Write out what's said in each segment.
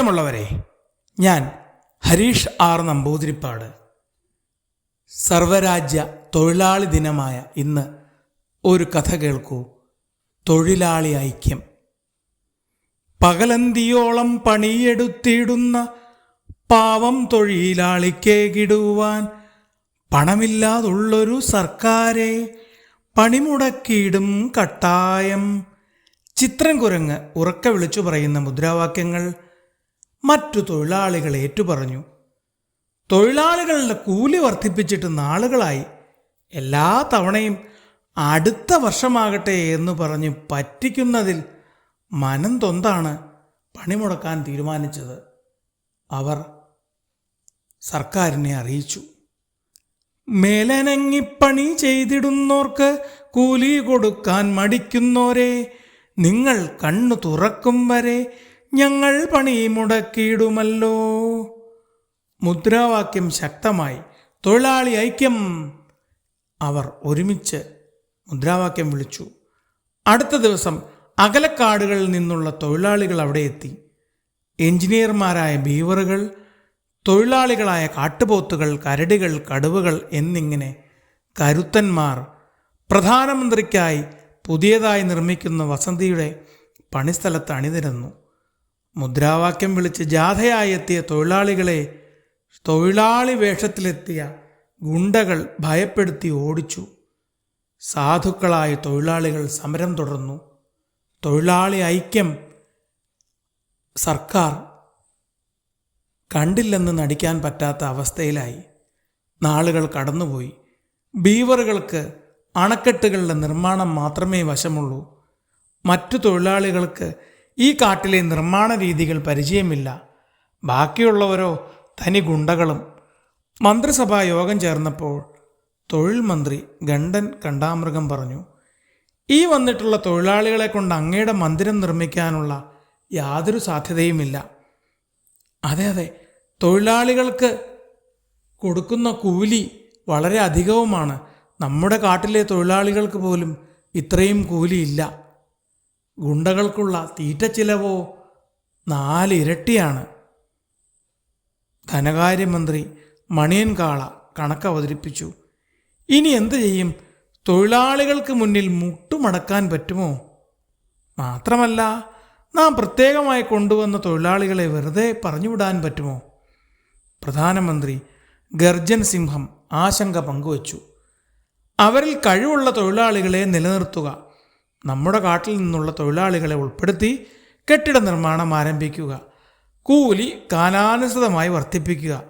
പ്രിയമുള്ളവരെ ഞാൻ ഹരീഷ് ആർ നമ്പൂതിരിപ്പാട്. സർവരാജ്യ തൊഴിലാളി ദിനമായ ഇന്ന് ഒരു കഥ കേൾക്കൂ. തൊഴിലാളി ഐക്യം. പകലന്തിയോളം പണിയെടുത്തിടുന്ന പാവം തൊഴിലാളിക്കേകിടുവാൻ പണമില്ലാതുള്ളൊരു സർക്കാരെ പണിമുടക്കിയിടും കട്ടായം. ചിത്രം കുരങ്ങ് ഉറക്ക വിളിച്ചു പറയുന്ന മുദ്രാവാക്യങ്ങൾ മറ്റു തൊഴിലാളികൾ ഏറ്റുപറഞ്ഞു. തൊഴിലാളികളുടെ കൂലി വർദ്ധിപ്പിച്ചിട്ട് നാളുകളായി. എല്ലാ തവണയും അടുത്ത വർഷമാകട്ടെ എന്ന് പറഞ്ഞ് പറ്റിക്കുന്നതിൽ മനം തൊന്താണ് പണിമുടക്കാൻ തീരുമാനിച്ചത്. അവർ സർക്കാരിനെ അറിയിച്ചു. മേലനങ്ങിപ്പണി ചെയ്തിടുന്നോർക്ക് കൂലി കൊടുക്കാൻ മടിക്കുന്നോരെ നിങ്ങൾ കണ്ണു തുറക്കും വരെ ഞങ്ങൾ പണി മുടക്കിയിടുമല്ലോ. മുദ്രാവാക്യം ശക്തമായി തൊഴിലാളി ഐക്യം. അവർ ഒരുമിച്ച് മുദ്രാവാക്യം വിളിച്ചു. അടുത്ത ദിവസം അകലക്കാടുകളിൽ നിന്നുള്ള തൊഴിലാളികൾ അവിടെ എത്തി. എഞ്ചിനീയർമാരായ ബീവറുകൾ തൊഴിലാളികളായ കാട്ടുപോത്തുകൾ കരടികൾ കടുവകൾ എന്നിങ്ങനെ കരുത്തന്മാർ പ്രധാനമന്ത്രിക്കായി പുതിയതായി നിർമ്മിക്കുന്ന വസന്തിയുടെ പണിസ്ഥലത്ത് അണിനിരന്നു. മുദ്രാവാക്യം വിളിച്ച് ജാഥയായി എത്തിയ തൊഴിലാളികളെ തൊഴിലാളി വേഷത്തിലെത്തിയ ഗുണ്ടകൾ ഭയപ്പെടുത്തി ഓടിച്ചു. സാധുക്കളായ തൊഴിലാളികൾ സമരം തുടർന്നു. തൊഴിലാളി ഐക്യം സർക്കാർ കണ്ടില്ലെന്ന് നടിക്കാൻ പറ്റാത്ത അവസ്ഥയിലായി. നാളുകൾ കടന്നുപോയി. ബീവറുകൾക്ക് അണക്കെട്ടുകളുടെ നിർമ്മാണം മാത്രമേ വശമുള്ളൂ. മറ്റു തൊഴിലാളികൾക്ക് ഈ കാട്ടിലെ നിർമ്മാണ രീതികൾ പരിചയമില്ല. ബാക്കിയുള്ളവരോ തനി ഗുണ്ടകളും. മന്ത്രിസഭാ യോഗം ചേർന്നപ്പോൾ തൊഴിൽ മന്ത്രി ഗണ്ടൻ കണ്ടാമൃഗം പറഞ്ഞു ഈ വന്നിട്ടുള്ള തൊഴിലാളികളെ കൊണ്ട് അങ്ങയുടെ മന്ദിരം നിർമ്മിക്കാനുള്ള യാതൊരു സാധ്യതയുമില്ല. അതെ അതെ തൊഴിലാളികൾക്ക് കൊടുക്കുന്ന കൂലി വളരെ അധികവുമാണ്. നമ്മുടെ കാട്ടിലെ തൊഴിലാളികൾക്ക് പോലും ഇത്രയും കൂലിയില്ല. ഗുണ്ടകൾക്കുള്ള തീറ്റ ചിലവോ നാലിരട്ടിയാണ്. ധനകാര്യമന്ത്രി മണിയൻ കാള കണക്ക് അവതരിപ്പിച്ചു ഇനി എന്തു ചെയ്യും? തൊഴിലാളികൾക്ക് മുന്നിൽ മുട്ടുമടക്കാൻ പറ്റുമോ? മാത്രമല്ല നാം പ്രത്യേകമായി കൊണ്ടുവന്ന തൊഴിലാളികളെ വെറുതെ പറഞ്ഞുവിടാൻ പറ്റുമോ? പ്രധാനമന്ത്രി ഗർജൻ സിംഹം ആശങ്ക പങ്കുവച്ചു. അവരിൽ കഴിവുള്ള തൊഴിലാളികളെ നിലനിർത്തുക നമ്മുടെ കാട്ടിൽ നിന്നുള്ള തൊഴിലാളികളെ ഉൾപ്പെടുത്തി കെട്ടിട നിർമ്മാണം ആരംഭിക്കുക. കൂലി കാലാനുസൃതമായി വർദ്ധിപ്പിക്കുക.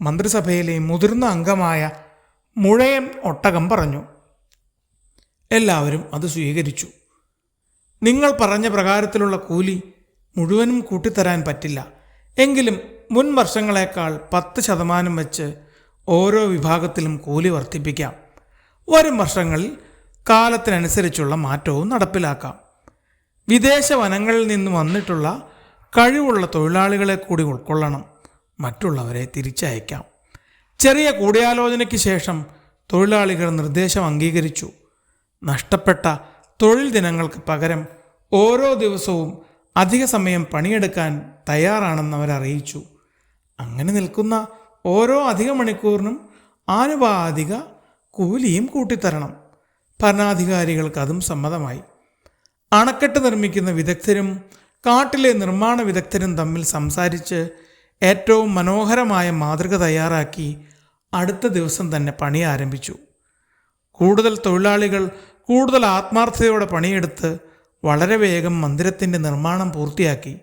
മന്ത്രിസഭയിലെ മുതിർന്ന അംഗമായ മുഴയൻ ഒട്ടകം പറഞ്ഞു. എല്ലാവരും അത് സ്വീകരിച്ചു. നിങ്ങൾ പറഞ്ഞ പ്രകാരത്തിലുള്ള കൂലി മുഴുവനും കൂട്ടിത്തരാൻ പറ്റില്ല. എങ്കിലും മുൻ വർഷങ്ങളേക്കാൾ പത്ത് ശതമാനം വെച്ച് ഓരോ വിഭാഗത്തിലും കൂലി വർദ്ധിപ്പിക്കാം. വരും വർഷങ്ങളിൽ കാലത്തിനനുസരിച്ചുള്ള മാറ്റവും നടപ്പിലാക്കാം. വിദേശ വനങ്ങളിൽ നിന്ന് വന്നിട്ടുള്ള കഴിവുള്ള തൊഴിലാളികളെ കൂടി ഉൾക്കൊള്ളണം. മറ്റുള്ളവരെ തിരിച്ചയക്കാം. ചെറിയ കൂടിയാലോചനയ്ക്ക് ശേഷം തൊഴിലാളികൾ നിർദ്ദേശം അംഗീകരിച്ചു. നഷ്ടപ്പെട്ട തൊഴിൽ ദിനങ്ങൾക്ക് പകരം ഓരോ ദിവസവും അധിക സമയം പണിയെടുക്കാൻ തയ്യാറാണെന്ന് അവരറിയിച്ചു അങ്ങനെ നിൽക്കുന്ന ഓരോ അധിക മണിക്കൂറിനും ആനുപാതിക കൂലിയും കൂട്ടിത്തരണം. ഭരണാധികാരികൾക്ക് അതും സമ്മതമായി. അണക്കെട്ട് നിർമ്മിക്കുന്ന വിദഗ്ധരും കാട്ടിലെ നിർമ്മാണ വിദഗ്ധരും തമ്മിൽ സംസാരിച്ച് ഏറ്റവും മനോഹരമായ മാതൃക തയ്യാറാക്കി അടുത്ത ദിവസം തന്നെ പണി ആരംഭിച്ചു. കൂടുതൽ തൊഴിലാളികൾ കൂടുതൽ ആത്മാർത്ഥതയോടെ പണിയെടുത്ത് വളരെ വേഗം മന്ദിരത്തിന്റെ നിർമ്മാണം പൂർത്തിയാക്കി.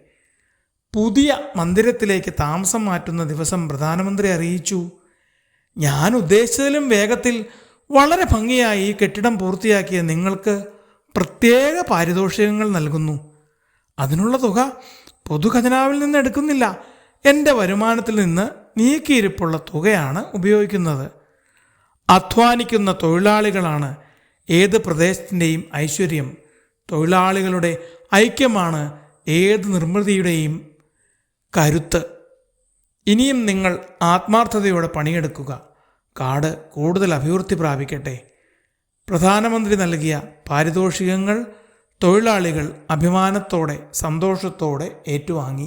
പുതിയ മന്ദിരത്തിലേക്ക് താമസം മാറ്റുന്ന ദിവസം പ്രധാനമന്ത്രി അറിയിച്ചു ഞാൻ ഉദ്ദേശിച്ചതിലും വേഗത്തിൽ വളരെ ഭംഗിയായി ഈ കെട്ടിടം പൂർത്തിയാക്കിയ നിങ്ങൾക്ക് പ്രത്യേക പാരിതോഷികങ്ങൾ നൽകുന്നു. അതിനുള്ള തുക പൊതുഖജനാവിൽ നിന്ന് എടുക്കുന്നില്ല. എന്റെ വരുമാനത്തിൽ നിന്ന് നീക്കിയിരിപ്പുള്ള തുകയാണ് ഉപയോഗിക്കുന്നത്. അധ്വാനിക്കുന്ന തൊഴിലാളികളാണ് ഏത് പ്രദേശത്തിന്റെയും ഐശ്വര്യം. തൊഴിലാളികളുടെ ഐക്യമാണ് ഏത് നിർമ്മിതിയുടെയും കരുത്ത്. ഇനിയും നിങ്ങൾ ആത്മാർത്ഥതയോടെ പണിയെടുക്കുക. കാട് കൂടുതൽ അഭിവൃദ്ധി പ്രാപിക്കട്ടെ. പ്രധാനമന്ത്രി നൽകിയ പാരിതോഷികങ്ങൾ തൊഴിലാളികൾ അഭിമാനത്തോടെ സന്തോഷത്തോടെ ഏറ്റുവാങ്ങി.